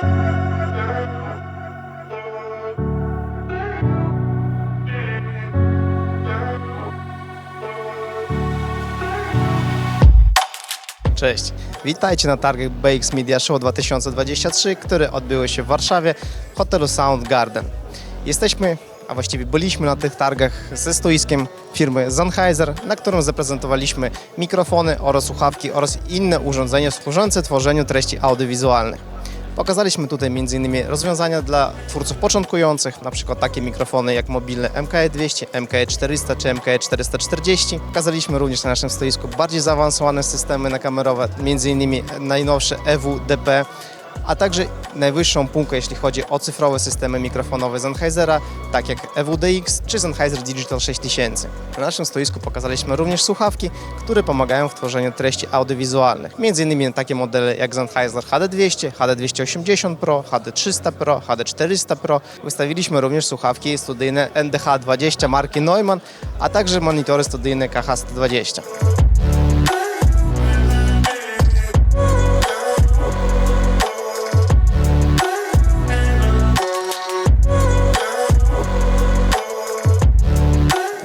Cześć, witajcie na targach BX Media Show 2023, które odbyły się w Warszawie w hotelu Soundgarden. Jesteśmy, a właściwie byliśmy na tych targach ze stoiskiem firmy Sennheiser, na którym zaprezentowaliśmy mikrofony oraz słuchawki oraz inne urządzenia służące tworzeniu treści audiowizualnych. Pokazaliśmy tutaj m.in. rozwiązania dla twórców początkujących, przykład takie mikrofony jak mobilne MKE200, MKE400 czy MKE440. Pokazaliśmy również na naszym stoisku bardziej zaawansowane systemy nakamerowe, m.in. najnowsze EWDP, a także najwyższą półkę, jeśli chodzi o cyfrowe systemy mikrofonowe Sennheisera, tak jak EWDX czy Sennheiser Digital 6000. Na naszym stoisku pokazaliśmy również słuchawki, które pomagają w tworzeniu treści audiowizualnych. Innymi takie modele jak Sennheiser HD200, HD280 Pro, HD300 Pro, HD400 Pro. Wystawiliśmy również słuchawki studyjne NDH20 marki Neumann, a także monitory studyjne KH120.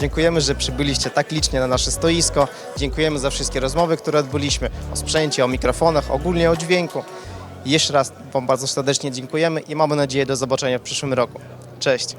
Dziękujemy, że przybyliście tak licznie na nasze stoisko. Dziękujemy za wszystkie rozmowy, które odbyliśmy o sprzęcie, o mikrofonach, ogólnie o dźwięku. Jeszcze raz Wam bardzo serdecznie dziękujemy i mamy nadzieję do zobaczenia w przyszłym roku. Cześć!